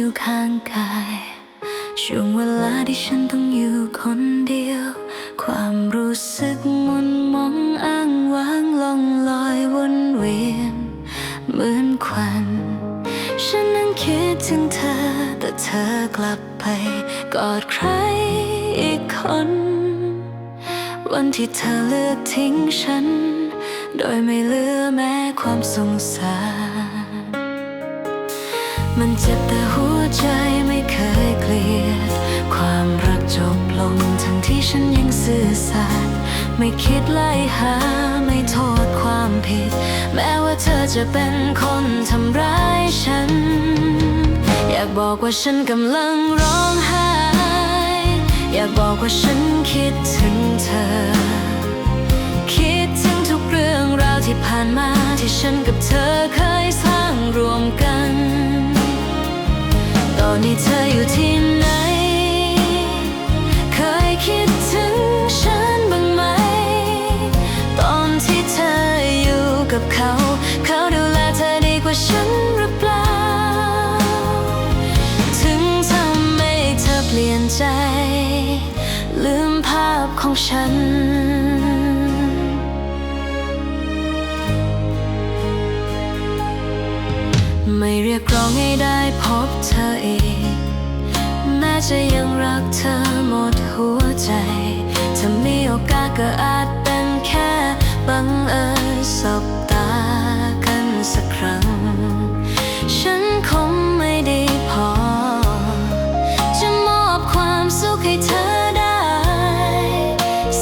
อยู่ข้างกาย ช่วงเวลาที่ฉันต้องอยู่คนเดียว ความรู้สึกมุนมองอ้างว้างลองลอยวนเวียน เหมือนควัน ฉันนั้นคิดถึงเธอ แต่เธอกลับไป กอดใครอีกคน วันที่เธอเลือกทิ้งฉัน โดยไม่เหลือแม้ความสงสาร มันเจ็บแต่หัวใจไม่เคยเกลียด ความรักจบลงทั้งที่ฉันยังซื่อสัตย์ไม่คิดไล่หาไม่โทษความผิด แม้ว่าเธอจะเป็นคนทำร้ายฉัน อยากบอกว่าฉันกำลังร้องไห้ อยากบอกว่าฉันคิดถึงเธอ คิดถึงทุกเรื่องราวที่ผ่านมาที่ฉันกับเธอเคยสร้างรวมกัน อนนี้เธออยู่ที่ไหน เคยคิดถึงฉันบ้างไหม ตอนที่เธออยู่กับเขา เขาดูแลเธอดีกว่าฉันหรือเปล่า ถึงทำให้เธอเปลี่ยนใจ ลืมภาพของฉัน ไม่เรียกร้องให้ได้พบเธออีกแม้จะยังรักเธอหมดหัวใจ ถ้ามีโอกาสก็อาจเป็นแค่บังเอิญสบตากันสักครั้ง ฉันคงไม่ได้พอ จะมอบความสุขให้เธอได้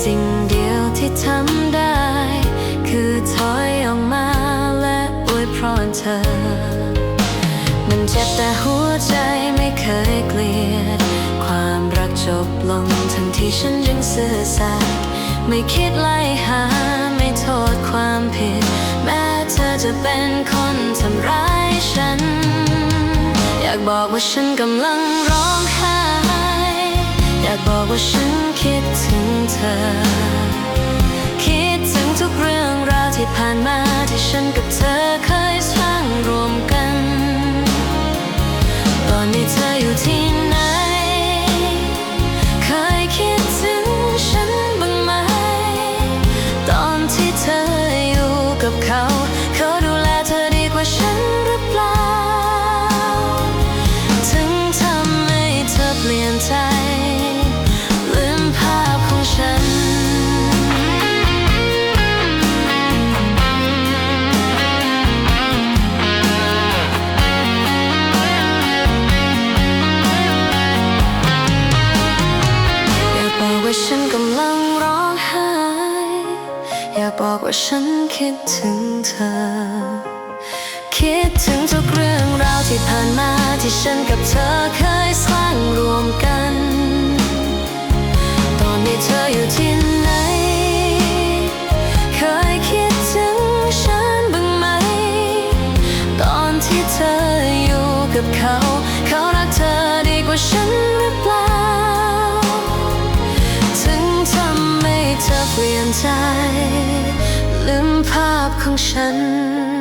สิ่งเดียวที่ทำ แต่หัวใจไม่เคยเกลียด ความรักจบลงทั้งที่ฉันยังซื่อสัตย์ไม่คิดไล่หา ไม่โทษความผิด แม้เธอจะเป็นคนทำร้ายฉัน อยากบอกว่าฉันกำลังร้องไห้ อยากบอกว่าฉันคิดถึงเธอ คิดถึงทุกเรื่องราวที่ผ่านมาที่ฉันกับเธอ ตอ บอกว่าฉันคิดถึงเธอ คิดถึงทุกเรื่องราวที่ผ่านมาที่ฉันกับเธอเคยสร้างรวมำ